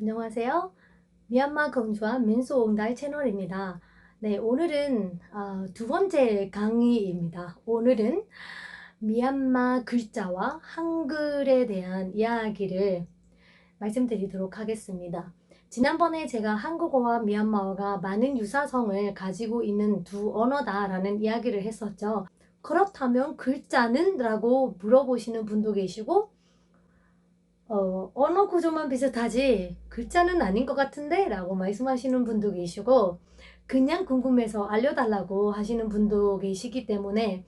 안녕하세요. 미얀마 공주와 민소옹달 채널입니다. 네, 오늘은 어, 두 번째 강의입니다. 오늘은 미얀마 글자와 한글에 대한 이야기를 말씀드리도록 하겠습니다. 지난번에 제가 한국어와 미얀마어가 많은 유사성을 가지고 있는 두 언어다라는 이야기를 했었죠. 그렇다면 글자는? 라고 물어보시는 분도 계시고 어, 언어 구조만 비슷하지 글자는 아닌 것 같은데? 라고 말씀하시는 분도 계시고 그냥 궁금해서 알려달라고 하시는 분도 계시기 때문에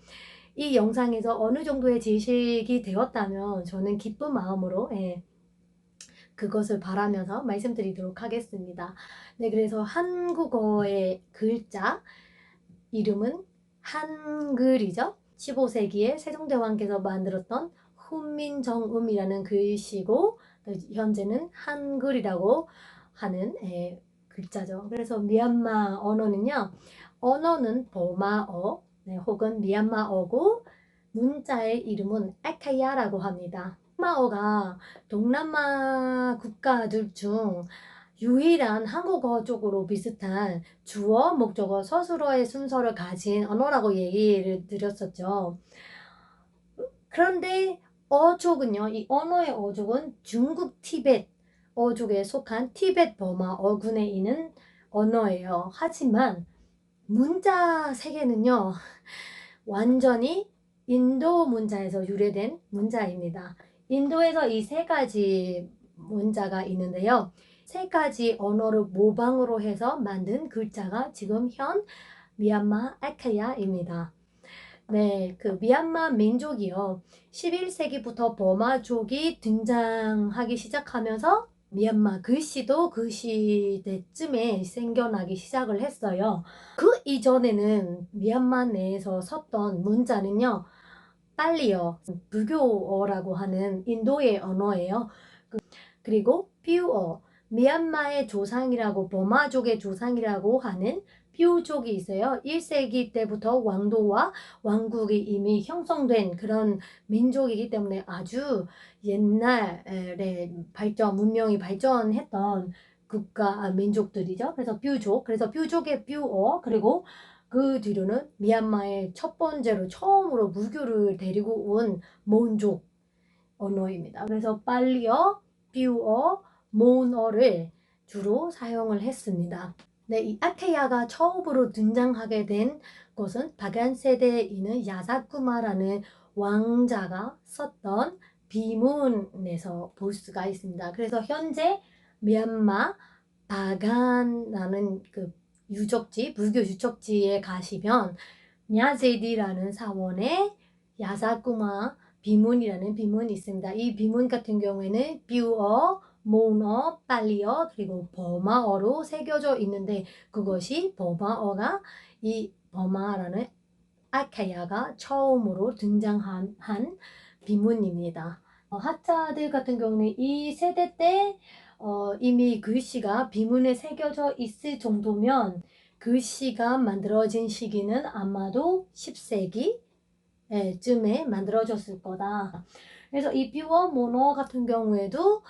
이 영상에서 어느 정도의 지식이 되었다면 저는 기쁜 마음으로 예, 그것을 바라면서 말씀드리도록 하겠습니다. 네, 그래서 한국어의 글자 이름은 한글이죠. 15세기에 세종대왕께서 만들었던 훈민정음이라는 글씨고 현재는 한글이라고 하는 에, 글자죠. 그래서 미얀마 언어는요. 언어는 버마어 네, 혹은 미얀마어고 문자의 이름은 에카야라고 합니다. 미얀마어가 동남아 국가들 중 유일한 한국어 쪽으로 비슷한 주어, 목적어, 서술어의 순서를 가진 언어라고 얘기를 드렸었죠. 그런데 어족은요, 이 언어의 어족은 중국 티벳 어족에 속한 티벳 버마 어군에 있는 언어예요. 하지만 문자 세계는요, 완전히 인도 문자에서 유래된 문자입니다. 인도에서 이 세 가지 문자가 있는데요. 세 가지 언어를 모방으로 해서 만든 글자가 지금 현 미얀마 아카야입니다. 네, 그 미얀마 민족이요. 11세기부터 버마족이 등장하기 시작하면서 미얀마 글씨도 그 시대쯤에 생겨나기 시작을 했어요. 그 이전에는 미얀마 내에서 섰던 문자는요. 빨리어, 불교어라고 하는 인도의 언어예요. 그, 그리고 피우어, 미얀마의 조상이라고 버마족의 조상이라고 하는 퓨족이 있어요. 1세기 때부터 왕도와 왕국이 이미 형성된 그런 민족이기 때문에 아주 옛날에 발전, 문명이 발전했던 국가, 아, 민족들이죠. 그래서 퓨족, 그래서 퓨족의 퓨어, 그리고 그 뒤로는 미얀마의 첫 번째로 처음으로 무교를 데리고 온 몬족 언어입니다. 그래서 빨리어, 퓨어, 몬어를 주로 사용을 했습니다. 네, 이 아케야가 처음으로 등장하게 된 것은 바간 세대에 있는 야사쿠마라는 왕자가 썼던 비문에서 볼 수가 있습니다. 그래서 현재 미얀마 바간라는 그 유적지, 불교 유적지에 가시면 냐제디라는 사원에 야사쿠마 비문이라는 비문이 있습니다. 이 비문 같은 경우에는 뷰어, 모너, 빨리어, 그리고 버마어로 새겨져 있는데 그것이 버마어가 이 버마라는 아카야가 처음으로 등장한 한 비문입니다. 어, 하자들 같은 경우는 이 세대 때 어, 이미 글씨가 비문에 새겨져 있을 정도면 글씨가 만들어진 시기는 아마도 10세기 쯤에 만들어졌을 거다. 그래서 이 뷰어 모노 같은 경우에도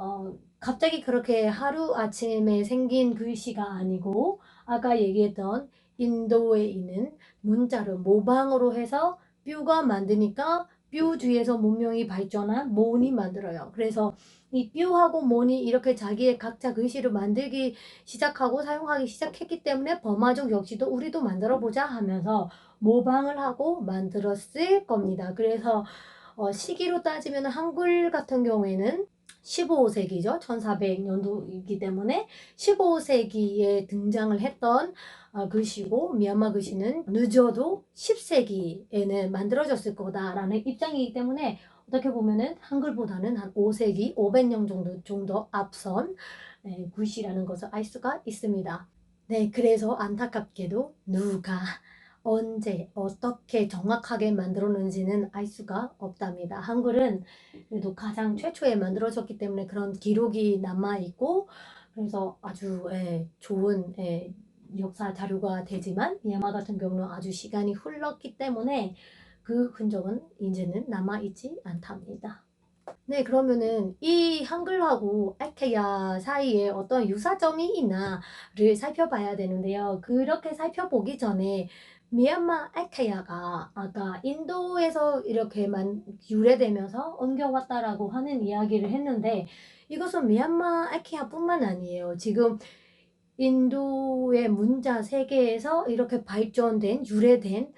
어, 갑자기 그렇게 하루아침에 생긴 글씨가 아니고 아까 얘기했던 인도에 있는 문자를 모방으로 해서 뷰가 만드니까 뷰 뒤에서 문명이 발전한 몬이 만들어요. 그래서 이 뷰하고 몬이 이렇게 자기의 각자 글씨를 만들기 시작하고 사용하기 시작했기 때문에 버마족 역시도 우리도 만들어 보자 하면서 모방을 하고 만들었을 겁니다. 그래서 어, 시기로 따지면 한글 같은 경우에는 15세기죠. 1400년도이기 때문에 15세기에 등장을 했던 어, 글씨고 미얀마 글씨는 늦어도 10세기에는 만들어졌을 거다라는 입장이기 때문에 어떻게 보면은 한글보다는 한 5세기, 500년 정도 정도 앞선 네, 글씨라는 것을 알 수가 있습니다. 네, 그래서 안타깝게도 누가 언제 어떻게 정확하게 만들었는지는 알 수가 없답니다. 한글은 그래도 가장 최초에 만들어졌기 때문에 그런 기록이 남아 있고 그래서 아주 예, 좋은 예, 역사 자료가 되지만 미얀마 같은 경우는 아주 시간이 흘렀기 때문에 그 흔적은 이제는 남아 있지 않답니다. 네, 그러면은 이 한글하고 아케야 사이에 어떤 유사점이 있나를 살펴봐야 되는데요. 그렇게 살펴보기 전에 미얀마 아케야가 아까 인도에서 이렇게만 유래되면서 옮겨왔다라고 하는 이야기를 했는데 이것은 미얀마 아케야뿐만 아니에요. 지금 인도의 문자 세계에서 이렇게 발전된 유래된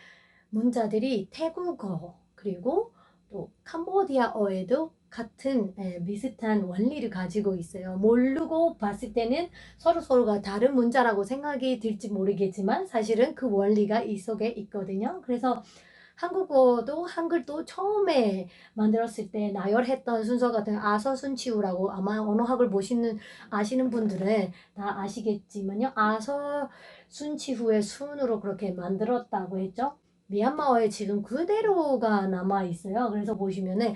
문자들이 태국어 그리고 또 캄보디아어에도 같은 에, 비슷한 원리를 가지고 있어요. 모르고 봤을 때는 서로 서로가 다른 문자라고 생각이 들지 모르겠지만 사실은 그 원리가 이 속에 있거든요. 그래서 한국어도 한글도 처음에 만들었을 때 나열했던 순서 같은 아서순치우라고 아마 언어학을 보시는 아시는 분들은 다 아시겠지만요. 아서순치후의 순으로 그렇게 만들었다고 했죠. 미얀마어에 지금 그대로가 남아 있어요. 그래서 보시면은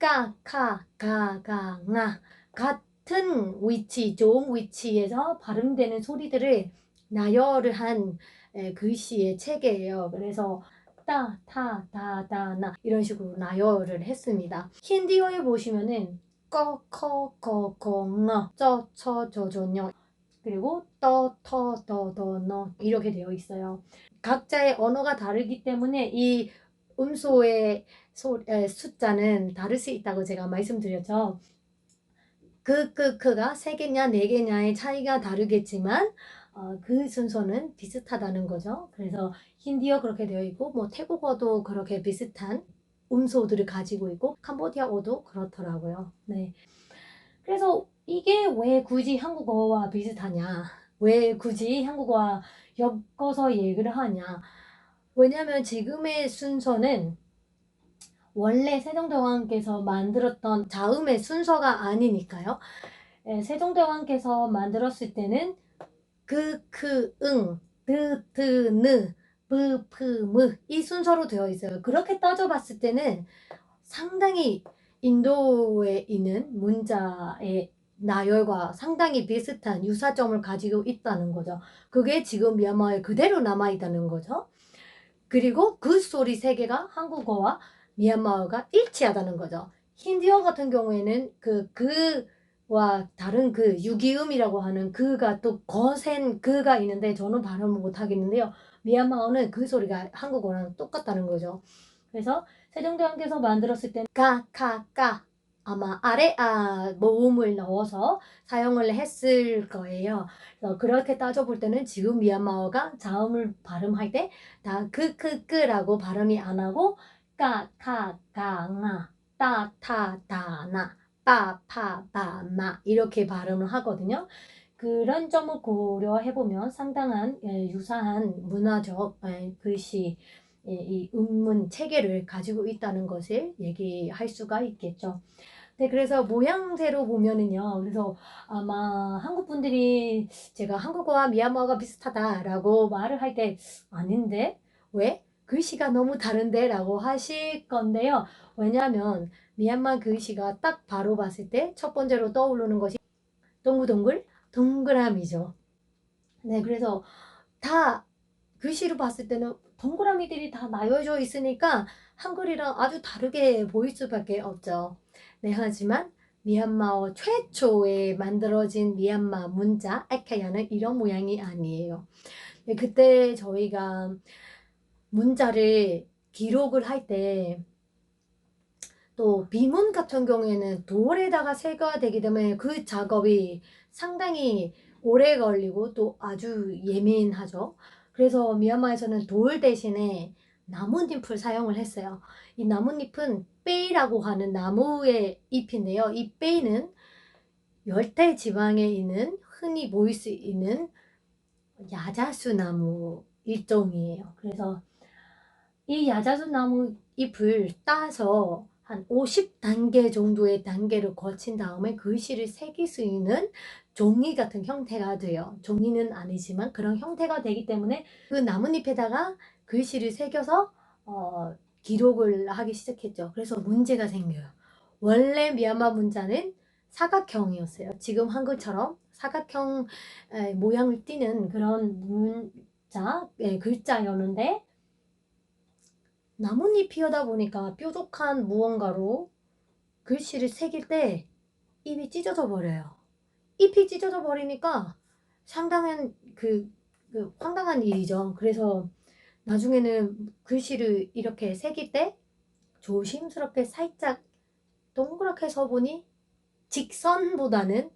까, 카, 가, 가, 나 같은 위치, 좋은 위치에서 발음되는 소리들을 나열을 한 에, 글씨의 체계예요. 그래서 따, 타, 다, 다, 나 이런 식으로 나열을 했습니다. 힌디어에 보시면은 꺼, 커, 거, 거, 너, 쩌, 처, 저, 저, 녀 그리고 떠, 터, 더, 더, 너 이렇게 되어 있어요. 각자의 언어가 다르기 때문에 이 음소의 소, 에, 숫자는 다를 수 있다고 제가 말씀드렸죠. 그, 그, 그가 세 개냐, 네 개냐의 차이가 다르겠지만, 어, 그 순서는 비슷하다는 거죠. 그래서 힌디어 그렇게 되어 있고, 뭐 태국어도 그렇게 비슷한 음소들을 가지고 있고, 캄보디아어도 그렇더라고요. 네. 그래서 이게 왜 굳이 한국어와 비슷하냐? 왜 굳이 한국어와 엮어서 얘기를 하냐? 왜냐면 지금의 순서는 원래 세종대왕께서 만들었던 자음의 순서가 아니니까요. 예, 세종대왕께서 만들었을 때는 그, 그, 응, 드, 드, 느, 브, 프, 무, 이 순서로 되어 있어요. 그렇게 따져봤을 때는 상당히 인도에 있는 문자의 나열과 상당히 비슷한 유사점을 가지고 있다는 거죠. 그게 지금 미얀마에 그대로 남아있다는 거죠. 그리고 그 소리 세 개가 한국어와 미얀마어가 일치하다는 거죠. 힌디어 같은 경우에는 그 그와 다른 그 유기음이라고 하는 그가 또 거센 그가 있는데 저는 발음을 못 하겠는데요. 미얀마어는 그 소리가 한국어랑 똑같다는 거죠. 그래서 세종대왕께서 만들었을 때는 가, 카, 까 아마 아래 아 모음을 넣어서 사용을 했을 거예요. 그래서 그렇게 따져볼 때는 지금 미얀마어가 자음을 발음할 때 다 그, 그, 그라고 발음이 안 하고 까, 카, 가, 나, 따, 타, 다, 나, 빠, 파, 바, 마 이렇게 발음을 하거든요. 그런 점을 고려해 보면 상당한 예, 유사한 문화적 예, 글씨 예, 이 음문 체계를 가지고 있다는 것을 얘기할 수가 있겠죠. 네, 그래서 모양새로 보면은요. 그래서 아마 한국 분들이 제가 한국어와 미얀마어가 비슷하다라고 말을 할 때 아닌데 왜? 글씨가 너무 다른데 라고 하실 건데요. 왜냐하면 미얀마 글씨가 딱 바로 봤을 때 첫 번째로 떠오르는 것이 동글동글 동그라미죠. 네, 그래서 다 글씨로 봤을 때는 동그라미들이 다 나열져 있으니까 한글이랑 아주 다르게 보일 수밖에 없죠. 네, 하지만 미얀마어 최초에 만들어진 미얀마 문자 아카야는 이런 모양이 아니에요. 네, 그때 저희가 문자를 기록을 할 때 또 비문 같은 경우에는 돌에다가 새가 되기 때문에 그 작업이 상당히 오래 걸리고 또 아주 예민하죠. 그래서 미얀마에서는 돌 대신에 나뭇잎을 사용을 했어요. 이 나뭇잎은 빼이라고 하는 나무의 잎인데요. 이 빼이는 열대 지방에 있는 흔히 보일 수 있는 야자수 나무 일종이에요. 그래서 이 야자수 나무 잎을 따서 한 50단계 정도의 단계를 거친 다음에 글씨를 새길 수 있는 종이 같은 형태가 돼요. 종이는 아니지만 그런 형태가 되기 때문에 그 나뭇잎에다가 글씨를 새겨서 어, 기록을 하기 시작했죠. 그래서 문제가 생겨요. 원래 미얀마 문자는 사각형이었어요. 지금 한글처럼 사각형 에, 모양을 띠는 그런 문자, 에, 글자였는데 나뭇잎이 하다 보니까 뾰족한 무언가로 글씨를 새길 때 입이 찢어져 버려요. 잎이 찢어져 버리니까 상당한 그, 그 황당한 일이죠. 그래서 나중에는 글씨를 이렇게 새길 때 조심스럽게 살짝 동그랗게 서보니 직선보다는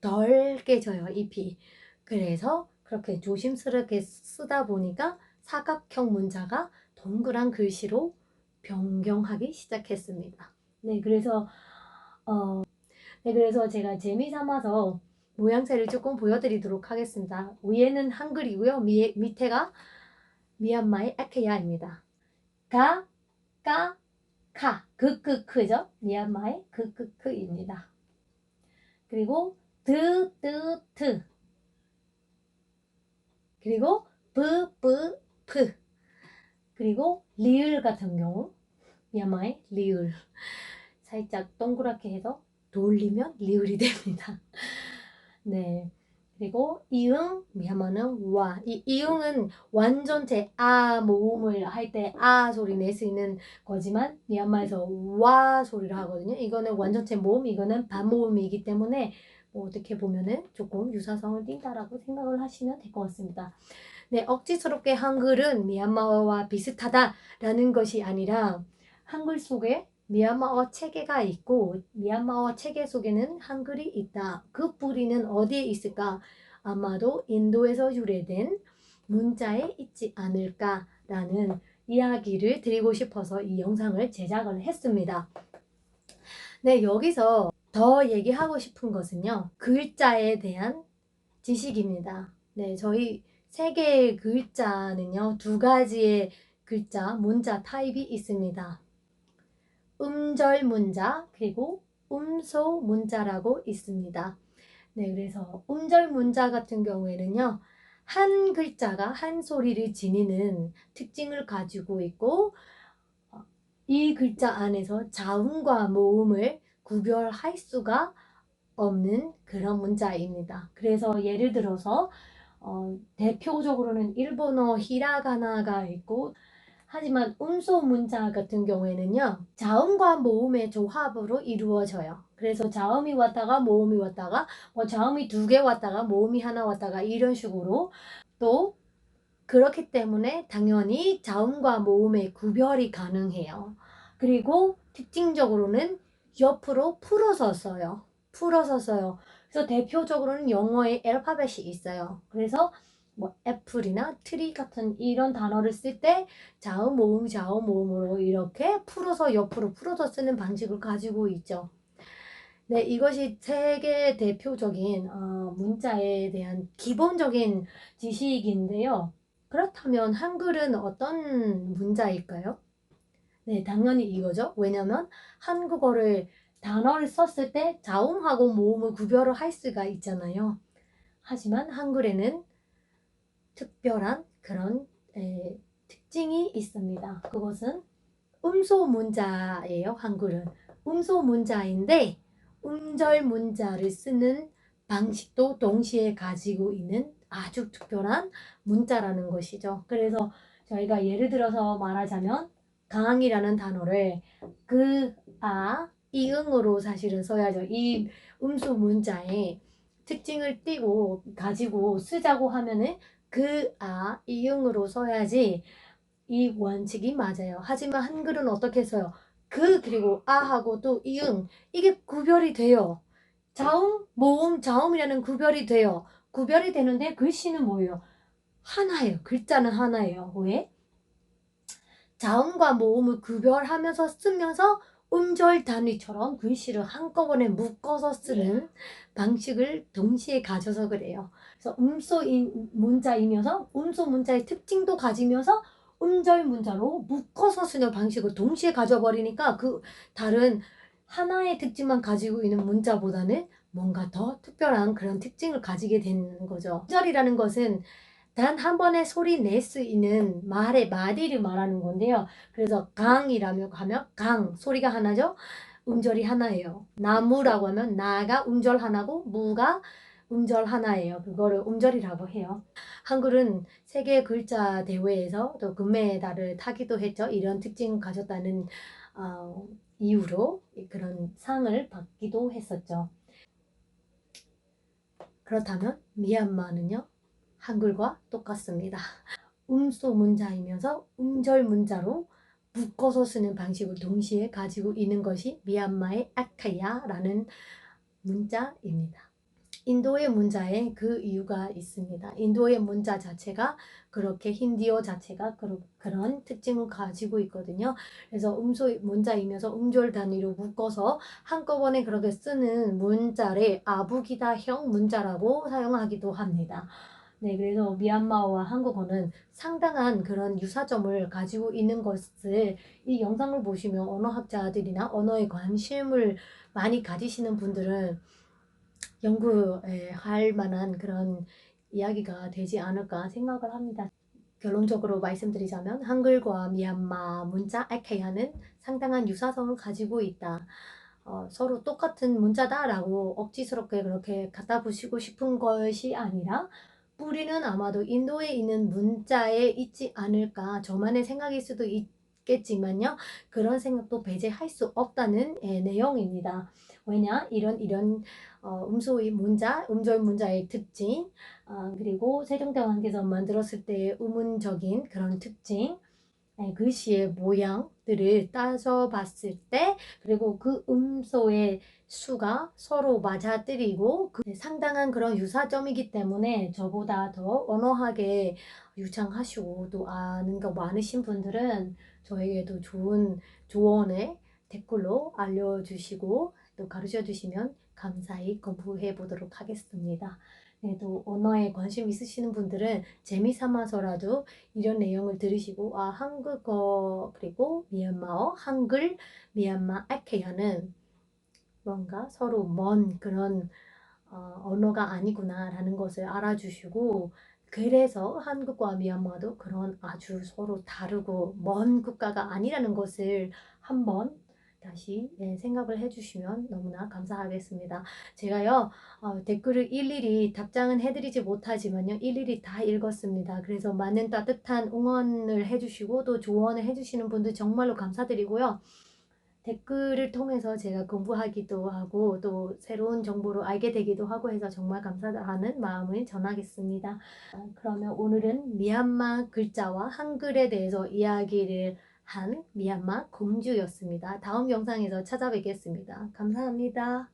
덜 깨져요, 잎이. 그래서 그렇게 조심스럽게 쓰다 보니까 사각형 문자가 동그란 글씨로 변경하기 시작했습니다. 네, 그래서 어, 네, 그래서 제가 재미삼아서 모양새를 조금 보여드리도록 하겠습니다. 위에는 한글이고요. 미, 밑에가 미얀마의 아케야입니다. 가, 까, 카, 크크크죠. 미얀마의 크크크입니다. 그리고 드, 드, 트. 그리고 브, 브, 프. 그리고 리을 같은 경우 미얀마의 리을. 살짝 동그랗게 해서 돌리면 리을이 됩니다. 네. 그리고 이응 미얀마는 와. 이 이응은 완전체 아 모음을 할 때 아 소리 낼 수 있는 거지만 미얀마에서 와 소리를 하거든요. 이거는 완전체 모음, 이거는 반모음이기 때문에 뭐 어떻게 보면은 조금 유사성을 띈다라고 생각을 하시면 될 것 같습니다. 네, 억지스럽게 한글은 미얀마어와 비슷하다라는 것이 아니라 한글 속에 미얀마어 체계가 있고 미얀마어 체계 속에는 한글이 있다. 그 뿌리는 어디에 있을까? 아마도 인도에서 유래된 문자에 있지 않을까라는 이야기를 드리고 싶어서 이 영상을 제작을 했습니다. 네, 여기서 더 얘기하고 싶은 것은요. 글자에 대한 지식입니다. 네, 저희 세 개의 글자는요. 두 가지의 글자, 문자 타입이 있습니다. 음절 문자 그리고 음소 문자라고 있습니다. 네, 그래서 음절 문자 같은 경우에는요. 한 글자가 한 소리를 지니는 특징을 가지고 있고 어, 이 글자 안에서 자음과 모음을 구별할 수가 없는 그런 문자입니다. 그래서 예를 들어서 어, 대표적으로는 일본어 히라가나가 있고 하지만 음소 문자 같은 경우에는요. 자음과 모음의 조합으로 이루어져요. 그래서 자음이 왔다가 모음이 왔다가 뭐 자음이 두 개 왔다가 모음이 하나 왔다가 이런 식으로 또 그렇기 때문에 당연히 자음과 모음의 구별이 가능해요. 그리고 특징적으로는 옆으로 풀어서 써요. 풀어서 써요. 그래서 대표적으로는 영어의 알파벳이 있어요. 그래서 뭐 애플이나 트리 같은 이런 단어를 쓸 때 자음 모음 자음 모음으로 이렇게 풀어서 옆으로 풀어서 쓰는 방식을 가지고 있죠. 네, 이것이 세계 대표적인 어, 문자에 대한 기본적인 지식인데요. 그렇다면 한글은 어떤 문자일까요? 네, 당연히 이거죠. 왜냐면 한국어를 단어를 썼을 때 자음하고 모음을 구별을 할 수가 있잖아요. 하지만 한글에는 특별한 그런 에, 특징이 있습니다. 그것은 음소 문자예요. 한글은 음소 문자인데 음절 문자를 쓰는 방식도 동시에 가지고 있는 아주 특별한 문자라는 것이죠. 그래서 저희가 예를 들어서 말하자면 강이라는 단어를 그, 아, 이응으로 사실은 써야죠. 이 음수 문자의 특징을 띄고 가지고 쓰자고 하면은 그, 아, 이응으로 써야지 이 원칙이 맞아요. 하지만 한글은 어떻게 써요? 그, 그리고 아하고 또 이응. 이게 구별이 돼요. 자음, 모음, 자음이라는 구별이 돼요. 구별이 되는데 글씨는 뭐예요? 하나예요. 글자는 하나예요. 왜? 자음과 모음을 구별하면서 쓰면서 음절 단위처럼 글씨를 한꺼번에 묶어서 쓰는 방식을 동시에 가져서 그래요. 그래서 음소 문자이면서 음소 문자의 특징도 가지면서 음절 문자로 묶어서 쓰는 방식을 동시에 가져버리니까 그 다른 하나의 특징만 가지고 있는 문자보다는 뭔가 더 특별한 그런 특징을 가지게 되는 거죠. 음절이라는 것은 단 한 번에 소리 낼 수 있는 말의 마디를 말하는 건데요. 그래서 강이라며 하면 강 소리가 하나죠. 음절이 하나예요. 나무라고 하면 나가 음절 하나고 무가 음절 하나예요. 그거를 음절이라고 해요. 한글은 세계 글자 대회에서 또 금메달을 타기도 했죠. 이런 특징을 가졌다는 어, 이유로 그런 상을 받기도 했었죠. 그렇다면 미얀마는요 한글과 똑같습니다. 음소 문자이면서 음절 문자로 묶어서 쓰는 방식을 동시에 가지고 있는 것이 미얀마의 아카야라는 문자입니다. 인도의 문자에 그 이유가 있습니다. 인도의 문자 자체가 그렇게 힌디어 자체가 그런, 그런 특징을 가지고 있거든요. 그래서 음소 문자이면서 음절 단위로 묶어서 한꺼번에 그렇게 쓰는 문자를 아부기다형 문자라고 사용하기도 합니다. 네, 그래서 미얀마와 한국어는 상당한 그런 유사점을 가지고 있는 것을 이 영상을 보시면 언어학자들이나 언어에 관심을 많이 가지시는 분들은 연구할 만한 그런 이야기가 되지 않을까 생각을 합니다. 결론적으로 말씀드리자면 한글과 미얀마 문자 아케야는 상당한 유사성을 가지고 있다. 어, 서로 똑같은 문자다라고 억지스럽게 그렇게 갖다 붙이고 싶은 것이 아니라 뿌리는 아마도 인도에 있는 문자에 있지 않을까 저만의 생각일 수도 있겠지만요. 그런 생각도 배제할 수 없다는 예, 내용입니다. 왜냐? 이런 이런 어, 음소의 문자 음절 문자의 특징 어, 그리고 세종대왕께서 만들었을 때의 의문적인 그런 특징 예, 글씨의 모양들을 따져 봤을 때 그리고 그 음소의 수가 서로 맞아뜨리고 그 상당한 그런 유사점이기 때문에 저보다 더 언어학에 유창하시고 또 아는 거 많으신 분들은 저에게도 좋은 조언을 댓글로 알려주시고 또 가르쳐 주시면 감사히 공부해 보도록 하겠습니다. 네, 또 언어에 관심 있으시는 분들은 재미삼아서라도 이런 내용을 들으시고 아 한국어 그리고 미얀마어 한글 미얀마 아케야는 뭔가 서로 먼 그런 어, 언어가 아니구나라는 것을 알아주시고 그래서 한국과 미얀마도 그런 아주 서로 다르고 먼 국가가 아니라는 것을 한번 다시 네, 생각을 해주시면 너무나 감사하겠습니다. 제가요 어, 댓글을 일일이 답장은 해드리지 못하지만요 일일이 다 읽었습니다. 그래서 많은 따뜻한 응원을 해주시고 또 조언을 해주시는 분들 정말로 감사드리고요. 댓글을 통해서 제가 공부하기도 하고 또 새로운 정보를 알게 되기도 하고 해서 정말 감사하는 마음을 전하겠습니다. 아, 그러면 오늘은 미얀마 글자와 한글에 대해서 이야기를 한 미얀마 공주였습니다. 다음 영상에서 찾아뵙겠습니다. 감사합니다.